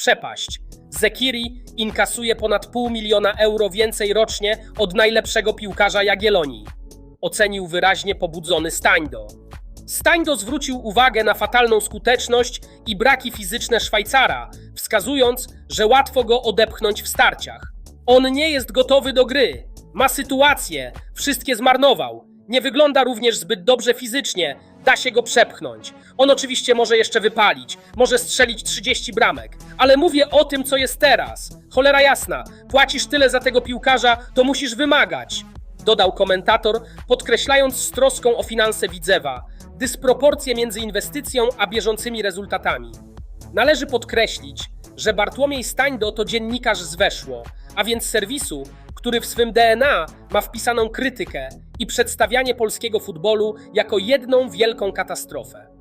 przepaść. Zekiri inkasuje ponad pół miliona euro więcej rocznie od najlepszego piłkarza Jagiellonii. Ocenił wyraźnie pobudzony Stańdo. Stańdo zwrócił uwagę na fatalną skuteczność i braki fizyczne Szwajcara, wskazując, że łatwo go odepchnąć w starciach. On nie jest gotowy do gry. Ma sytuację, wszystkie zmarnował. Nie wygląda również zbyt dobrze fizycznie, da się go przepchnąć. On oczywiście może jeszcze wypalić, może strzelić 30 bramek, ale mówię o tym, co jest teraz. Cholera jasna, płacisz tyle za tego piłkarza, to musisz wymagać. Dodał komentator, podkreślając z troską o finanse Widzewa dysproporcje między inwestycją a bieżącymi rezultatami. Należy podkreślić, że Bartłomiej Stańdo to dziennikarz z Weszło, a więc serwisu, który w swym DNA ma wpisaną krytykę i przedstawianie polskiego futbolu jako jedną wielką katastrofę.